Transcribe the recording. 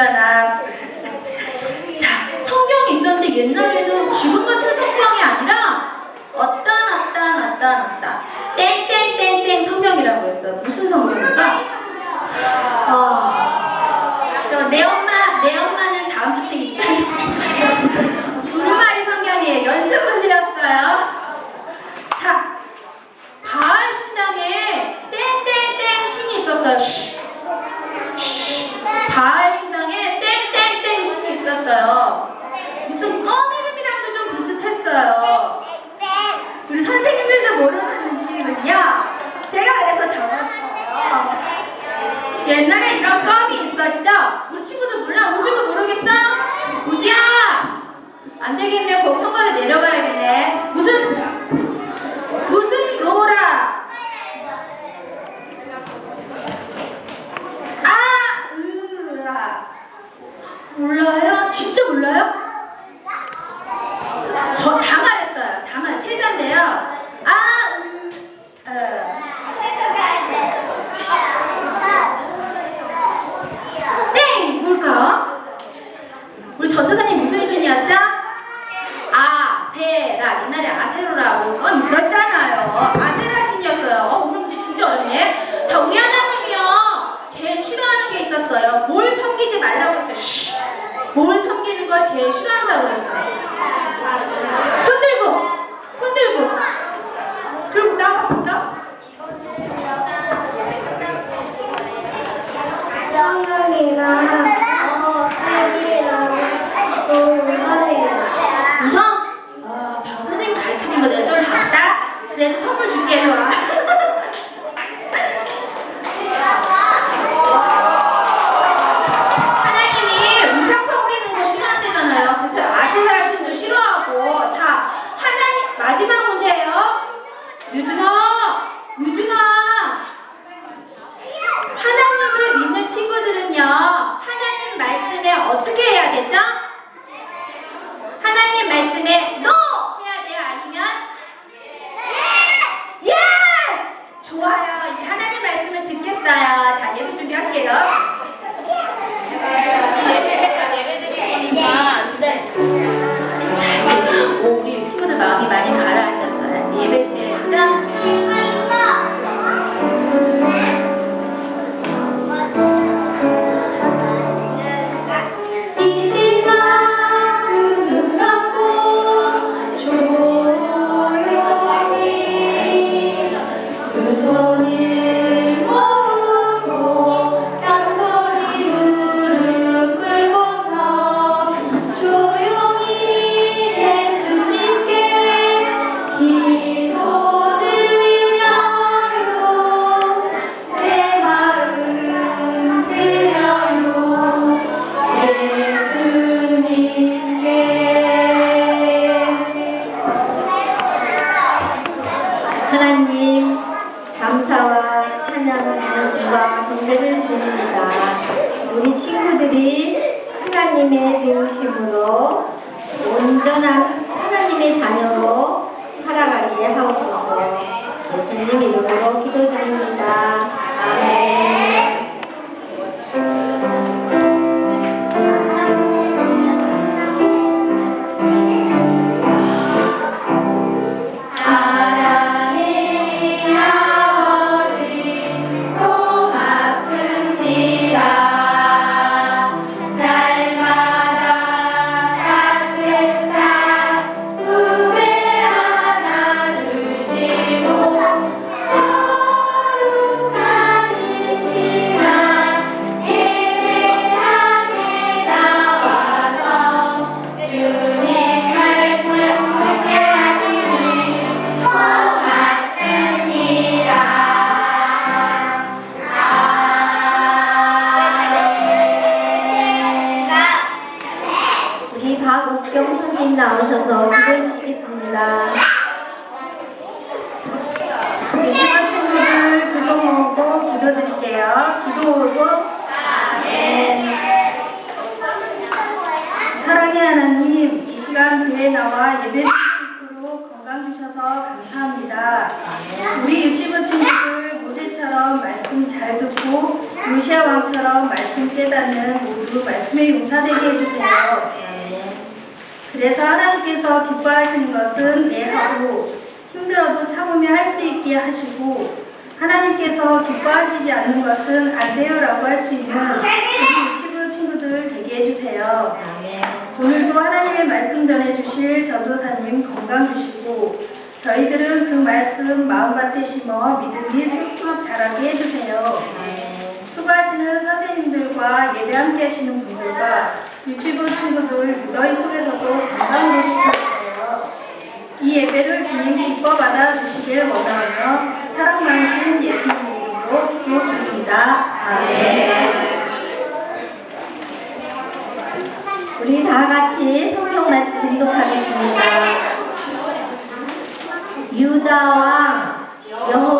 주일날 자 성경이 있었는데 옛날에는 죽음 같은 성경이 아니라 어떤 어떤 어떤 어떤. 땡땡땡땡 성경이라고 했어요. 무슨 성경인가? 어, 저내 엄마 내 엄마는 다음 주부터 입단 성경이에요 두루마리 성경이에요. 연습 문제였어요. 자 가을 신당에 땡땡땡 신이 있었어요. 옛날에 이런 껌이 있었죠? 우리 친구들 몰라? 우주도 모르겠어? 우지야! 안 되겠네. 거기 성관에 내려가야겠네. 무슨, 무슨 로라? 아, 으라. 몰라요? 진짜 몰라요? 저, 다 말했어요. 다 말, 세자인데요. 옛날에 아세로라고 건 있었잖아요. 아세라 신이었어요. 어, 오늘 문제 진짜 어렵네. 자, 우리 하나님이요. 제일 싫어하는 게 있었어요. 뭘 섬기지 말라고 했어요. 쉬! 뭘 섬기는 걸 제일 싫어한다고 그랬어요. 손 들고, 손 들고, 들고 나와봐, 볼까? 성경이랑 어, 책이랑 또 우산이랑 우선 어, 방 선생님 가르쳐준 거 내가 좀 봤다. 그래도 선물 줄게 일로 와. 하나님이 우상 섬기는 거 싫어한대잖아요. 그래서 아들라 신도 싫어하고 자 하나님 마지막 문제예요. 유준아, 유준아. 하나님을 믿는 친구들은요 하나님 말씀에 어떻게 해야 되죠? 하나님 말씀에 NO 해야 돼요? 아니면 yes! 좋아요. 이제 하나님 말씀을 듣겠어요. 자, 예배 준비할게요. 하나님 감사와 찬양과 경배를 드립니다. 우리 친구들이 하나님의 배우심으로 온전한 하나님의 자녀로 살아가게 하옵소서. 예수님 이름으로 기도드립니다. 우리 박옥경 선생님 나오셔서 기도해 주시겠습니다. 유치원 친구들 두 손 모으고 기도 드릴게요. 기도소. 사랑의 하나님, 이 시간 교회에 나와 예배 드릴 수 있도록 건강 주셔서 감사합니다. 우리 유치원 친구들 모세처럼 말씀 잘 듣고 요시아 왕처럼 말씀 깨닫는 모두 말씀의 용사되게 해주세요. 그래서 하나님께서 기뻐하시는 것은 내 하고 힘들어도 참으며 할 수 있게 하시고 하나님께서 기뻐하시지 않는 것은 안 돼요라고 할 수 있는 우리 유치부 친구들 되게 해주세요. 오늘도 하나님의 말씀 전해주실 전도사님 건강 주시고 저희들은 그 말씀 마음밭에 심어 믿음이 쑥쑥 자라게 해주세요. 수고하시는 선생님들과 예배 함께 하시는 분들과 유치부 친구들 무더위 속에서도 건강으로 지켜주세요. 이 예배를 주님 기뻐 받아 주시길 원하며 사랑 많으신 예수님 이름으로 기도드립니다. 아멘. 우리 다 같이 성경 말씀 공독하겠습니다. 유다 왕 여호